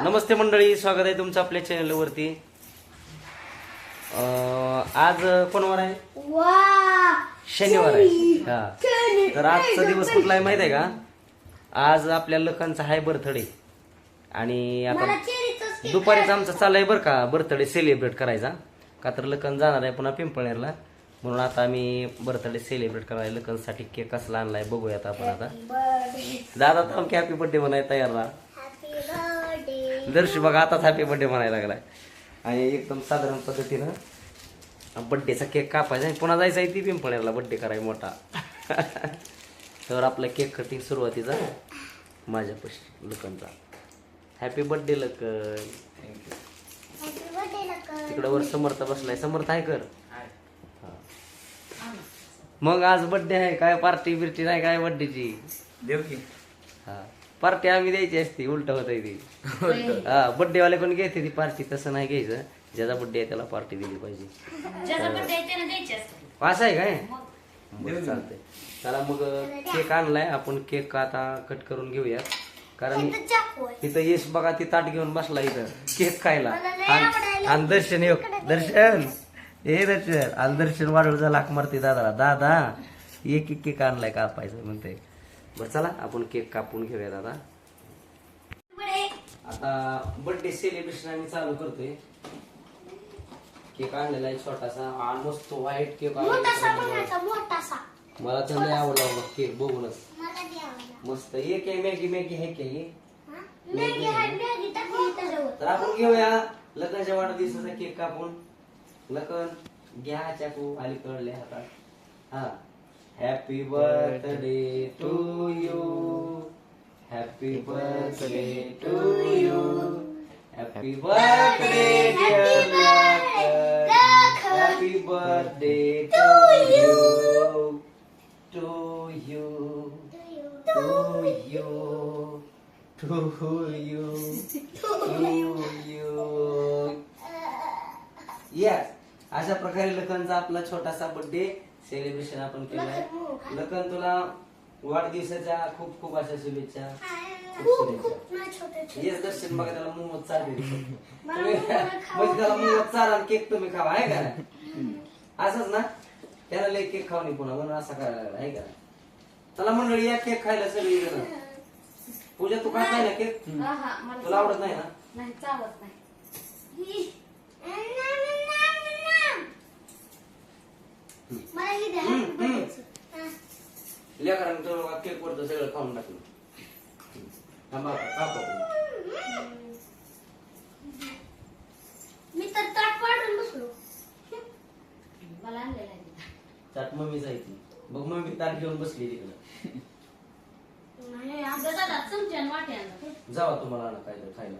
नमस्ते मंडळी स्वागत आहे तुमचं आपल्या चॅनलवरती आज कोणवार आहे? शनिवार आहे. हा. तर आजचा दिवस कुठला आहे माहीत आहे का? आज आपल्या लखनचा आहे बर्थडे. आणि आता दुपारीच आमचा चाललाय बरं का बर्थडे सेलिब्रेट करायचा. का तर लखन जाणार आहे पुन्हा पिंपळनेरला. म्हणून आता आम्ही बर्थडे सेलिब्रेट करायला लखनसाठी केक कसला आणलाय बघूयात आपण आता. दादा तर आमची हॅपी बर्थडे म्हणाय तयार राहा. दर्श बघा आताच हॅपी बर्थडे म्हणायला लागलाय. आणि एकदम साधारण पद्धतीनं बड्डेचा केक कापायचा आणि पुन्हा जायचं आहे ती पिंपळ्याला बड्डे करायला मोठा. तर आपला केक कटिंग सुरुवातीचा लुकनचा happy birthday Lakhan happy birthday लका. तिकडं वर समर्थ बसलाय. समर्थ आहे कर. हा. मग आज बर्थडे आहे. काय पार्टी बिर्टी नाही काय बर्थडेची देव की. हा. पार्टी आम्ही द्यायची असते उलट होत ती. हा बर्थडे वाले कोण घेते ती पार्टी तसं नाही घ्यायचं. ज्याचा बर्थडे आहे त्याला पार्टी दिली पाहिजे. असं आहे काय बरं चालतंय. चला मग केक आणलाय. आपण केक आता कट करून घेऊया. कारण इथं यश बघा ती ताट घेऊन बसला इथं. केक खायला. आणि दर्शन येऊ दर्शन. हे दर्शन. आणि दर्शन वाढवचा लाख मारते दादाला. दादा एक एक केक आणलाय कापायचं म्हणते बरं चला आपण केक कापून घेऊया दादा. बर्थडे आता बर्थडे सेलिब्रेशन आम्ही चालू करतोय. केक आणलेला आहे छोटासा हा मस्त व्हाईट केक मोठासा मला तर लय आवडला बाबा केक बघूनच. मस्त. एक आहे मॅगी मॅगी आहे की हे? हा? मॅगी मॅगी टाकली त्याच्यावर. तर आपण घेऊया. लग्नाच्या वाढदिवसाचा केक कापून. लग्न घ्या चाकू अलीकडल्या हातात. हा. Happy birthday to you happy birthday to you happy birthday happy birthday to you to you to you to you to you yes अशा प्रकारे लखनचा आपला छोटासा बर्थडे सेलिब्रेशन आपण केलाय. लखन तुला वाढदिवसाच्या खूप खूप अशा शुभेच्छा. खूप खूप ना छोटे छोटे. येस दर्शन बघा त्याला मोमोज तुम्ही म्हणजे त्याला मोमोज चार आणि केक तुम्ही खावा आहे का? नाही? असंच ना? त्याला लय केक खाऊ पुन्हा म्हणून असं करायला लागला आहे का? नाही? चला मंडळी या केक खायला सगळी जण. पूजा तू खात नाही ना केक? हा हा मला तुला आवडत नाही ना? नाही चावत नाही. मला ही द्या हम्म, happy हम्म. birthday चं. हा. लेकरांनी तर केक वरतं सगळं खाऊन टाकलं थांबा कापा. मी तर ताट पाडून बसलो मला आणलेला आहे. ताट मम्मी जायची बघ मम्मी ताट घेऊन बसली तिकडं नाही आमच्या दादा चमच्यानं वाटी आणलं जावा तुम्हाला आणा काय तर खायला